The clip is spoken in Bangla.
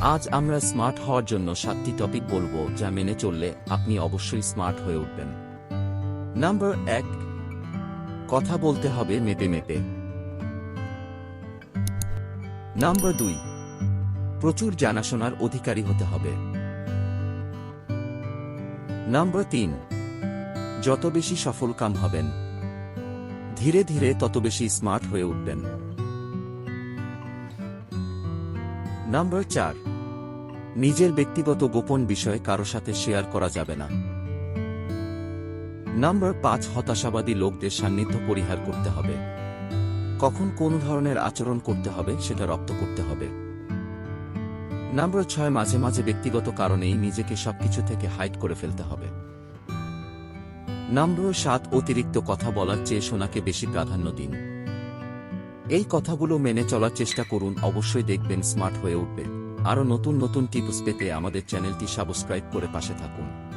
আজ আমরা স্মার্ট হওয়ার জন্য সাতটি টপিক বলব যা মেনে চললে আপনি অবশ্যই স্মার্ট হয়ে উঠবেন। নাম্বার এক, কথা বলতে হবে মেপে মেপে। নাম্বার দুই, প্রচুর জানাশোনার অধিকারী হতে হবে। নাম্বার তিন, যত বেশি সফল কাম হবেন, ধীরে ধীরে তত বেশি স্মার্ট হয়ে উঠবেন। নাম্বার চার নিজের ব্যক্তিগত গোপন বিষয় কারও সাথে শেয়ার করা যাবে না। নাম্বার পাঁচ, হতাশাবাদী লোকদের সান্নিধ্য পরিহার করতে হবে। কখন কোন ধরনের আচরণ করতে হবে সেটা রপ্ত করতে হবে। নাম্বার ছয়, মাঝে মাঝে ব্যক্তিগত কারণেই নিজেকে সবকিছু থেকে হাইট করে ফেলতে হবে। নাম্বার সাত, অতিরিক্ত কথা বলার চেয়ে শোনাকে বেশি প্রাধান্য দিন। এই কথাগুলো মেনে চলার চেষ্টা করুন, অবশ্যই দেখবেন স্মার্ট হয়ে উঠবে। আরও নতুন নতুন টিপস পেতে আমাদের চ্যানেলটি সাবস্ক্রাইব করে পাশে থাকুন।